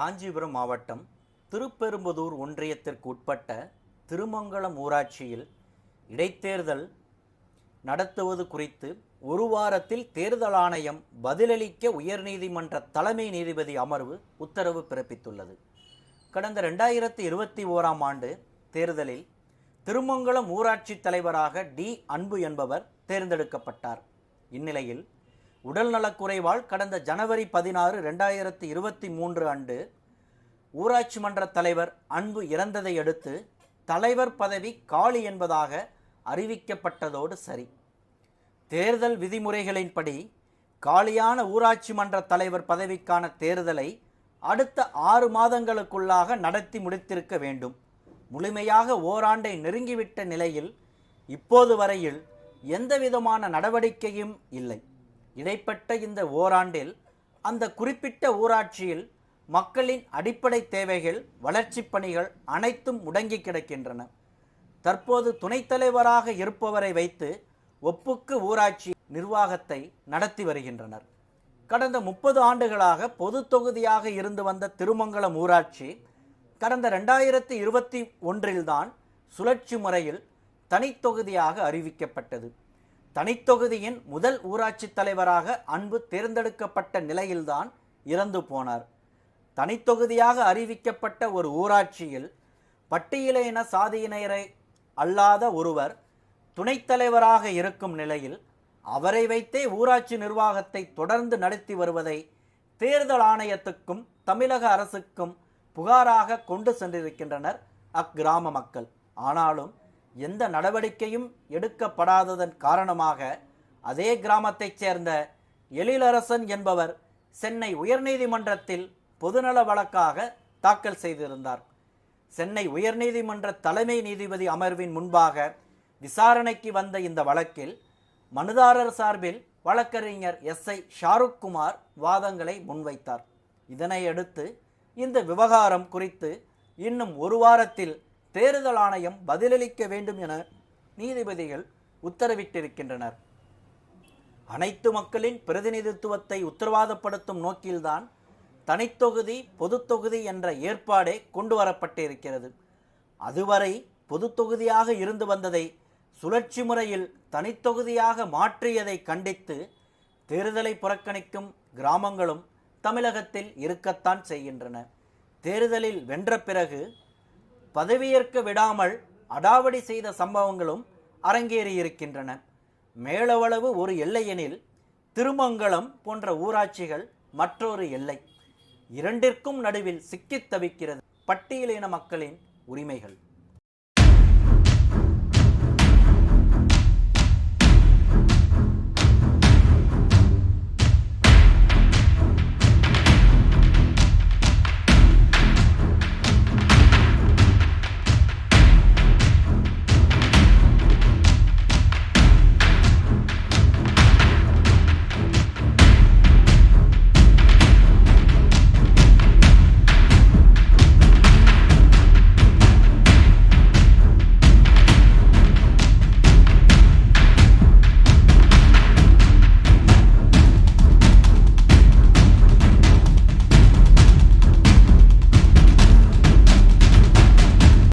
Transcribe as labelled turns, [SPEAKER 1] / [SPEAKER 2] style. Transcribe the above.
[SPEAKER 1] காஞ்சிபுரம் மாவட்டம் திருப்பெரும்புதூர் ஒன்றியத்திற்கு உட்பட்ட திருமங்கலம் ஊராட்சியில் இடைத்தேர்தல் நடத்துவது குறித்து ஒரு வாரத்தில் தேர்தல் ஆணையம் பதிலளிக்க உயர்நீதிமன்ற தலைமை நீதிபதி அமர்வு உத்தரவு பிறப்பித்துள்ளது. கடந்த ரெண்டாயிரத்தி இருபத்தி ஓராம் ஆண்டு தேர்தலில் திருமங்கலம் ஊராட்சி தலைவராக டி அன்பு என்பவர் தேர்ந்தெடுக்கப்பட்டார். இந்நிலையில் உடல்நலக்குறைவால் கடந்த ஜனவரி பதினாறு ரெண்டாயிரத்தி இருபத்தி மூன்று அன்று ஊராட்சி மன்ற தலைவர் அன்பு இறந்ததை அடுத்து தலைவர் பதவி காலி என்பதாக அறிவிக்கப்பட்டதோடு சரி. தேர்தல் விதிமுறைகளின்படி காலியான ஊராட்சி மன்ற தலைவர் பதவிக்கான தேர்தலை அடுத்த ஆறு மாதங்களுக்குள்ளாக நடத்தி முடித்திருக்க வேண்டும். முழுமையாக ஓராண்டை நெருங்கிவிட்ட நிலையில் இப்போது வரையில் எந்தவிதமான நடவடிக்கையும் இல்லை. இடைப்பட்ட இந்த ஓராண்டில் அந்த குறிப்பிட்ட ஊராட்சியில் மக்களின் அடிப்படை தேவைகள் வளர்ச்சிப் பணிகள் அனைத்தும் முடங்கி கிடக்கின்றன. தற்போது துணைத் தலைவராக இருப்பவரை வைத்து ஒப்புக்கு ஊராட்சி நிர்வாகத்தை நடத்தி வருகின்றனர். கடந்த முப்பது ஆண்டுகளாக பொது தொகுதியாக இருந்து வந்த திருமங்கலம் ஊராட்சி கடந்த ரெண்டாயிரத்தி இருபத்தி ஒன்றில்தான் சுழற்சி முறையில் தனித்தொகுதியாக அறிவிக்கப்பட்டது. தனித்தொகுதியின் முதல் ஊராட்சி தலைவராக அன்பு தேர்ந்தெடுக்கப்பட்ட நிலையில்தான் இறந்து போனார். தனித்தொகுதியாக அறிவிக்கப்பட்ட ஒரு ஊராட்சியில் பட்டியலின சாதியினரை அல்லாத ஒருவர் துணைத் தலைவராக இருக்கும் நிலையில் அவரை வைத்தே ஊராட்சி நிர்வாகத்தை தொடர்ந்து நடத்தி வருவதை தேர்தல் ஆணையத்துக்கும் தமிழக அரசுக்கும் புகாராக கொண்டு சென்றிருக்கின்றனர் அக்கிராம மக்கள். ஆனாலும் எந்த நடவடிக்கையும் எடுக்கப்படாததன் காரணமாக அதே கிராமத்தைச் சேர்ந்த எழிலரசன் என்பவர் சென்னை உயர்நீதிமன்றத்தில் பொதுநல வழக்காக தாக்கல் செய்திருந்தார். சென்னை உயர்நீதிமன்ற தலைமை நீதிபதி அமர்வின் முன்பாக விசாரணைக்கு வந்த இந்த வழக்கில் மனுதாரர் சார்பில் வழக்கறிஞர் எஸ். ஐ. ஷாருக் குமார் வாதங்களை முன்வைத்தார். இதனையடுத்து இந்த விவகாரம் குறித்து இன்னும் ஒரு வாரத்தில் தேர்தல் ஆணையம் பதிலளிக்க வேண்டும் என நீதிபதிகள் உத்தரவிட்டிருக்கின்றனர். அனைத்து மக்களின் பிரதிநிதித்துவத்தை உத்தரவாதப்படுத்தும் நோக்கில்தான் தனித்தொகுதி பொதுத்தொகுதி என்ற ஏற்பாடே கொண்டு வரப்பட்டிருக்கிறது. அதுவரை பொதுத்தொகுதியாக இருந்து வந்ததை சுழற்சி முறையில் தனித்தொகுதியாக மாற்றியதை கண்டித்து தேர்தலை புறக்கணிக்கும் கிராமங்களும் தமிழகத்தில் இருக்கத்தான் செய்கின்றன. தேர்தலில் வென்ற பிறகு பதவியேற்க விடாமல் அடாவடி செய்த சம்பவங்களும் அரங்கேறியிருக்கின்றன. மேலவளவு ஒரு எல்லையெனில் திருமங்கலம் போன்ற ஊராட்சிகள் மற்றொரு எல்லை. இரண்டிற்கும் நடுவில் சிக்கித் தவிக்கிறது பட்டியலின மக்களின் உரிமைகள்.